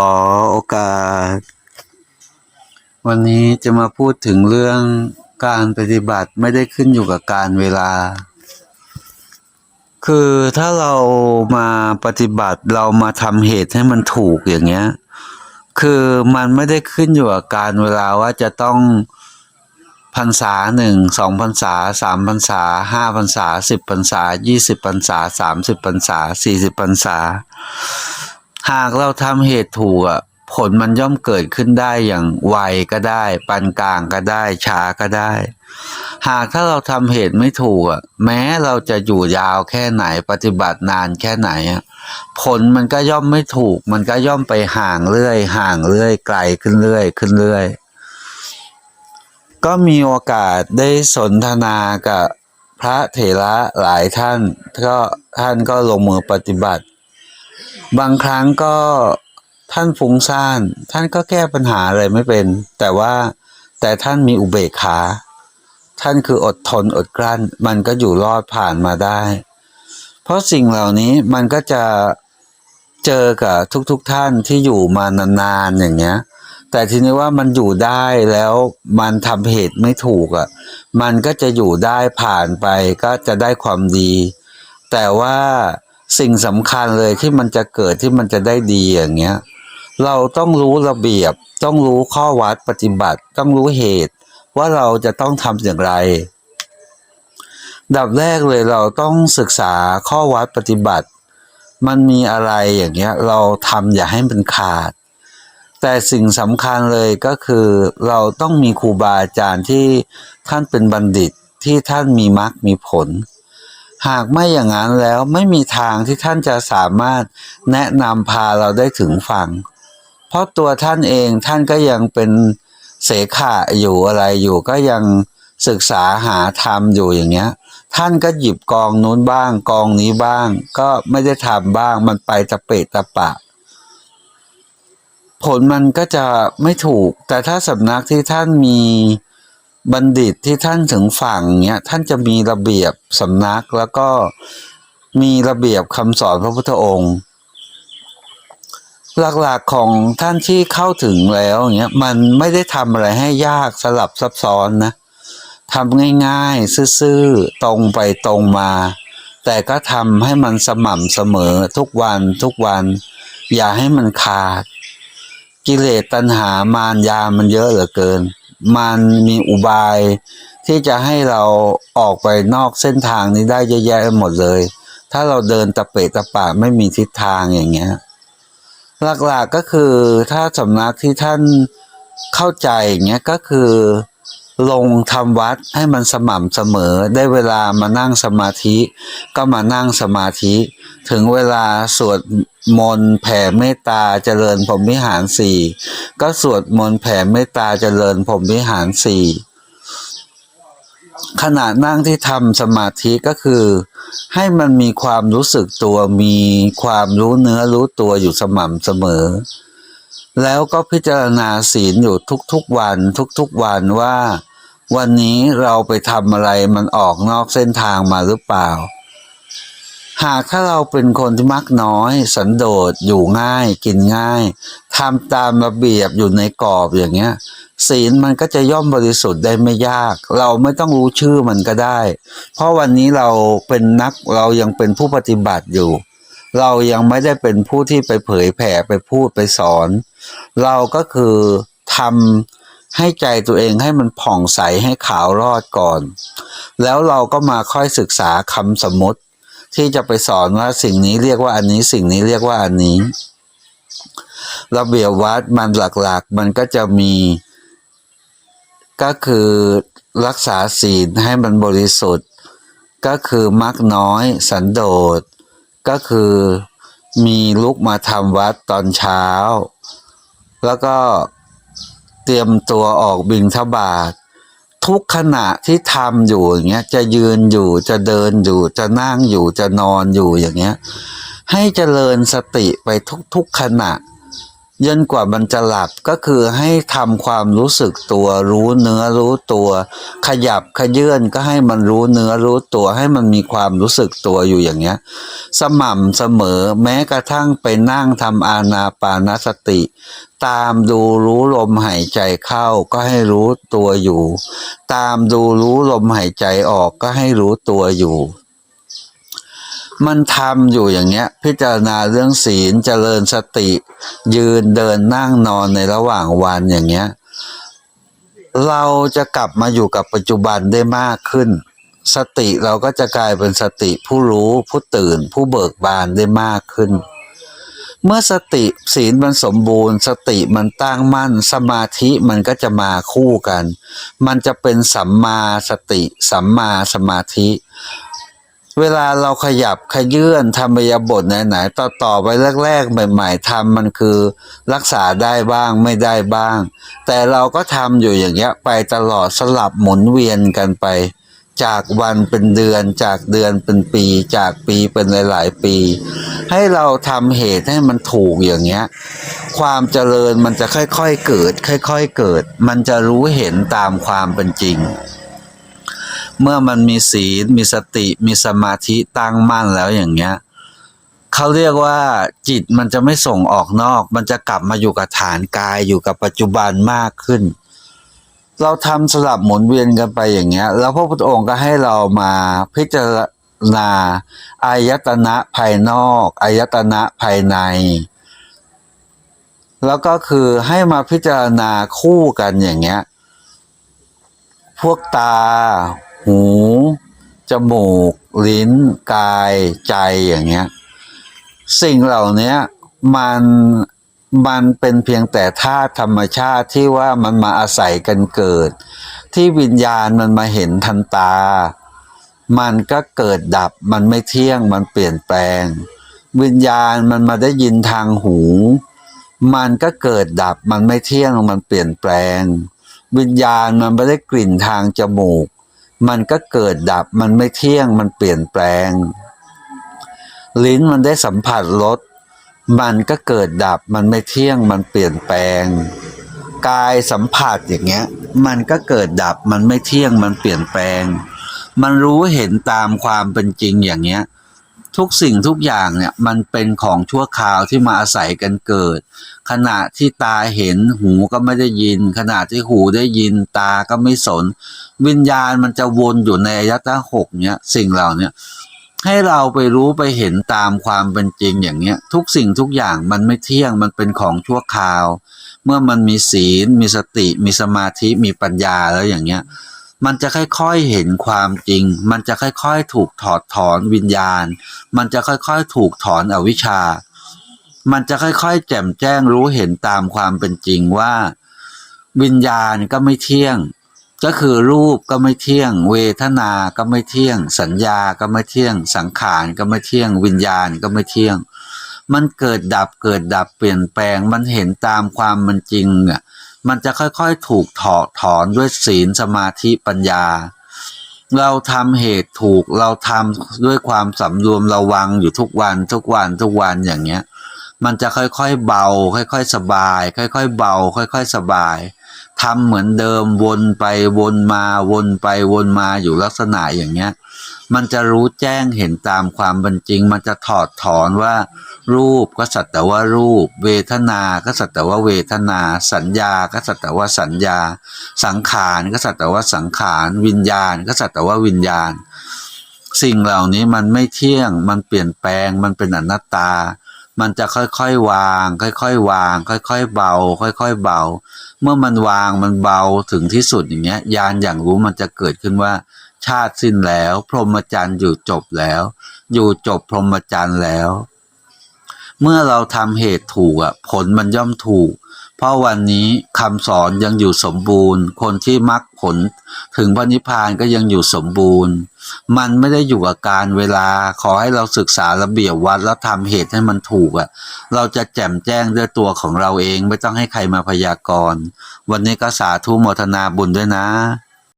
อโอกาส วันนี้จะมาพูดถึงเรื่องการปฏิบัติไม่ได้ขึ้นอยู่กับการเวลา คือถ้าเรามาปฏิบัติเรามาทำเหตุให้มันถูกอย่างเงี้ย คือมันไม่ได้ขึ้นอยู่กับการเวลาว่าจะต้องพรรษาหนึ่งสองพรรษาสามพรรษาห้าพรรษาสิบพรรษายี่สิบพรรษาสามสิบพรรษาสี่สิบพรรษา หากเราทำเหตุถูกอะผลมันย่อมเกิดขึ้นได้อย่างไวก็ได้ปานกลางก็ได้ช้าก็ได้ หากถ้าเราทำเหตุไม่ถูกอะแม้เราจะอยู่ยาวแค่ไหนปฏิบัตินานแค่ไหนอะผลมันก็ย่อมไม่ถูก มันก็ย่อมไปห่างเรื่อย ห่างเรื่อยไกลขึ้นเรื่อยขึ้นเรื่อย ก็มีโอกาสได้สนทนากับพระเถระหลายท่านก็ท่านก็ลงมือปฏิบัติ บางครั้งก็ท่านฟุ้งซ่าน ท่านก็แก้ปัญหาอะไรไม่เป็น แต่ว่าแต่ท่านมีอุเบกขา ท่านคืออดทนอดกลั้น มันก็อยู่รอดผ่านมาได้ เพราะสิ่งเหล่านี้มันก็จะเจอกับทุกๆทท่านที่อยู่มานานๆอย่างเงี้ย แต่ทีนี้ว่ามันอยู่ได้แล้วมันทำเหตุไม่ถูกอะ่ะ มันก็จะอยู่ได้ผ่านไปก็จะได้ความดี แต่ว่า สิ่งสำคัญเลยที่มันจะเกิดที่มันจะได้ดีอย่างเงี้ย เราต้องรู้ระเบียบ ต้องรู้ข้อวัดปฏิบัติ ต้องรู้เหตุ ว่าเราจะต้องทำอย่างไร ดับแรกเลยเราต้องศึกษาข้อวัดปฏิบัติ มันมีอะไรอย่างเงี้ย เราทำอย่าให้มันขาด แต่สิ่งสำคัญเลยก็คือเราต้องมีครูบาอาจารย์ที่ท่านเป็นบัณฑิตที่ท่านมีมรรคมีผล หากไม่อย่างนั้นแล้วไม่มีทางที่ท่านจะสามารถแนะนำพาเราได้ถึงฝั่ง เพราะตัวท่านเองท่านก็ยังเป็นเสขะอยู่อะไรอยู่ก็ยังศึกษาหาธรรมอยู่อย่างเงี้ย ท่านก็หยิบกองนู้นบ้าง กองนี้บ้าง ก็ไม่ได้ทำบ้าง มันไปตะเปะตะปะ ผลมันก็จะไม่ถูก แต่ถ้าสำนักที่ท่านมี บัณฑิตที่ท่านถึงฝั่งเนี้ยท่านจะมีระเบียบสำนักแล้วก็มีระเบียบคำสอนพระพุทธองค์ หลักๆของท่านที่เข้าถึงแล้วเนี้ยมันไม่ได้ทำอะไรให้ยากสลับซับซ้อนนะทำง่ายๆ ซื่อๆ ตรงไปตรงมา แต่ก็ทำให้มันสม่ำเสมอทุกวันทุกวัน อย่าให้มันขาด กิเลสตัณหามารยามันเยอะเหลือเกิน มันมีอุบาย ที่จะให้เราออกไปนอกเส้นทางนี้ได้เยอะแยะหมดเลย ถ้าเราเดินตะเปะตะปะไม่มีทิศทางอย่างเงี้ยหลักๆก็คือถ้าสำนักที่ท่านเข้าใจอย่างเงี้ยก็คือลงทำวัดให้มันสม่ำเสมอได้เวลามานั่งสมาธิ ก็มานั่งสมาธิ ถึงเวลาสวด มนต์แผ่เมตตาเจริญพรหมวิหารสี่ก็สวดมนต์แผ่เมตตาเจริญพรหมวิหารสี่ขณะนั่งที่ทำสมาธิก็คือ ให้มันมีความรู้สึกตัวมีความรู้เนื้อรู้ตัวอยู่สม่ำเสมอ แล้วก็พิจารณาศีลอยู่ทุกๆวันทุกๆวันว่า วันนี้เราไปทำอะไรมันออกนอกเส้นทางมาหรือเปล่า หากถ้าเราเป็นคนที่มักน้อย สันโดษอยู่ง่าย กินง่ายทำตามระเบียบอยู่ในกรอบอย่างเงี้ย ศีลมันก็จะย่อมบริสุทธิ์ได้ไม่ยาก เราไม่ต้องรู้ชื่อมันก็ได้ เพราะวันนี้เราเป็นนักเรายังเป็นผู้ปฏิบัติอยู่ เรายังไม่ได้เป็นผู้ที่ไปเผยแผ่ไปพูดไปสอน เราก็คือทำให้ใจตัวเองให้มันผ่องใสให้ขาวรอดก่อน แล้วเราก็มาค่อยศึกษาคำสมมติ ที่จะไปสอนว่าสิ่งนี้เรียกว่าอันนี้สิ่งนี้เรียกว่าอันนี้ ระเบียบวัดมันหลักๆ มันก็จะมี ก็คือรักษาศีลให้มันบริสุทธิ์ ก็คือมักน้อย สันโดษ ก็คือมีลุกมาทำวัดตอนเช้า แล้วก็เตรียมตัวออกบิงทบาท ทุกขณะที่ทำอยู่อย่างเงี้ยจะยืนอยู่จะเดินอยู่จะนั่งอยู่จะนอนอยู่อย่างเงี้ย ให้เจริญสติไปทุกๆขณะ จนกว่ามันจะหลับก็คือให้ทำความรู้สึกตัว รู้เนื้อรู้ตัว ขยับขยื่นก็ให้มันรู้เนื้อรู้ตัว ให้มันมีความรู้สึกตัวอยู่อย่างเงี้ย สม่ำเสมอแม้กระทั่งไปนั่งทำอานาปานสติ ตามดูรู้ลมหายใจเข้าก็ให้รู้ตัวอยู่ ตามดูรู้ลมหายใจออกก็ให้รู้ตัวอยู่ มันทำอยู่อย่างเงี้ย พิจารณาเรื่องศีลเจริญสติ ยืนเดินนั่งนอนในระหว่างวันอย่างเงี้ย เราจะกลับมาอยู่กับปัจจุบันได้มากขึ้น สติเราก็จะกลายเป็นสติผู้รู้ผู้ตื่น ผู้เบิกบานได้มากขึ้น เมื่อสติศีลมันสมบูรณ์ สติมันตั้งมั่น สมาธิมันก็จะมาคู่กัน มันจะเป็นสัมมาสติ สัมมาสมาธิ เวลาเราขยับขยื่นทำบยาบทไหนๆต่อต่อๆไปแรกๆใหม่ๆทำมันคือรักษาได้บ้างไม่ได้บ้าง แต่เราก็ทำอยู่อย่างเงี้ยไปตลอดสลับหมุนเวียนกันไป จากวันเป็นเดือน จากเดือนเป็นปี จากปีเป็นหลาย ๆ ปี ให้เราทำเหตุให้มันถูกอย่างเงี้ย ความเจริญมันจะค่อยๆเกิด ค่อย ๆเกิด มันจะรู้เห็นตามความเป็นจริง เมื่อมันมีศีลมีสติมีสมาธิตั้งมั่นแล้วอย่างเงี้ยเขาเรียกว่าจิตมันจะไม่ส่งออกนอก มันจะกลับมาอยู่กับฐานกายอยู่กับปัจจุบันมากขึ้น เราทำสลับหมุนเวียนกันไปอย่างเงี้ย แล้วพระพุทธองค์ก็ให้เรามาพิจารณาอายตนะภายนอกอายตนะภายใน แล้วก็คือให้มาพิจารณาคู่กันอย่างเงี้ย พวกตา หู จมูก ลิ้น กาย ใจอย่างเงี้ย สิ่งเหล่านี้มันมันเป็นเพียงแต่ธาตุธรรมชาติที่ว่ามันมาอาศัยกันเกิด ที่วิญญาณมันมาเห็นทันตา มันก็เกิดดับมันไม่เที่ยงมันเปลี่ยนแปลง วิญญาณมันมาได้ยินทางหู มันก็เกิดดับมันไม่เที่ยงมันเปลี่ยนแปลง วิญญาณมันไม่ได้กลิ่นทางจมูก มันก็เกิดดับ มันไม่เที่ยง มันเปลี่ยนแปลง ลิ้นมันได้สัมผัสรส มันก็เกิดดับ มันไม่เที่ยง มันเปลี่ยนแปลง กายสัมผัสอย่างเงี้ย มันก็เกิดดับ มันไม่เที่ยง มันเปลี่ยนแปลง มันรู้เห็นตามความเป็นจริงอย่างเงี้ย ทุกสิ่งทุกอย่างเนี่ยมันเป็นของชั่วคราวที่มาอาศัยกันเกิด ขณะที่ตาเห็นหูก็ไม่ได้ยิน ขณะที่หูได้ยินตาก็ไม่สน วิญญาณมันจะวนอยู่ในอายตนะหกเนี้ยสิ่งเหล่านี้ให้เราไปรู้ไปเห็นตามความเป็นจริงอย่างเนี้ยทุกสิ่งทุกอย่างมันไม่เที่ยงมันเป็นของชั่วคราว เมื่อมันมีศีล มีสติ มีสมาธิมีปัญญาแล้วอย่างเงี้ย มันจะค่อยๆเห็นความจริง มันจะค่อยๆ ถูกถอดถอนวิญญาณ มันจะค่อยๆ ถูกถอนอวิชชา มันจะค่อยๆ แจ่มแจ้งรู้เห็นตามความเป็นจริงว่า วิญญาณก็ไม่เที่ยง ก็คือรูปก็ไม่เที่ยง เวทนาก็ไม่เที่ยง สัญญาก็ไม่เที่ยง สังขารก็ไม่เที่ยง วิญญาณก็ไม่เที่ยง มันเกิดดับเกิดดับเปลี่ยนแปลง มันเห็นตามความมันจริงอะ มันจะค่อยๆถูกถอดถอนด้วยศีลสมาธิปัญญา เราทำเหตุถูกเราทำด้วยความสำรวมระวังอยู่ทุกวันทุกวันทุกวันอย่างเงี้ย มันจะค่อยๆเบา ค่อยๆสบาย ค่อยๆเบา ค่อย ๆสบายทำเหมือนเดิมวนไปวนมาวนไปวนมาอยู่ลักษณะอย่างเงี้ย มันจะรู้แจ้งเห็นตามความเป็นจริง มันจะถอดถอนว่า รูปก็สัตว์แต่ว่ารูป เวทนา ก็สัตว์แต่ว่าเวทนา สัญญา ก็สัตว์แต่ว่าสัญญา สังขาร ก็สัตว์แต่ว่าสังขาร วิญญาณ ก็สัตว์แต่ว่าวิญญาณ สิ่งเหล่านี้มันไม่เที่ยง มันเปลี่ยนแปลง มันเป็นอนัตตา มันจะค่อยๆวาง ค่อยๆวาง ค่อยๆเบา ค่อยๆเบา เมื่อมันวางมันเบาถึงที่สุดอย่างเงี้ยญาณอย่างรู้มันจะเกิดขึ้นว่า ชาติสิ้นแล้ว พรหมจรรย์อยู่จบแล้ว อยู่จบพรหมจรรย์แล้ว เมื่อเราทำเหตุถูกอะ ผลมันย่อมถูก เพราะวันนี้คำสอนยังอยู่สมบูรณ์ คนที่มรรคผล ถึงพระนิพพานก็ยังอยู่สมบูรณ์ มันไม่ได้อยู่กับการเวลา ขอให้เราศึกษาระเบียบวัดแล้วทำเหตุให้มันถูกอะ เราจะแจ่มแจ้งด้วยตัวของเราเอง ไม่ต้องให้ใครมาพยากรณ์ วันนี้ก็สาธุโมทนาบุญด้วยนะ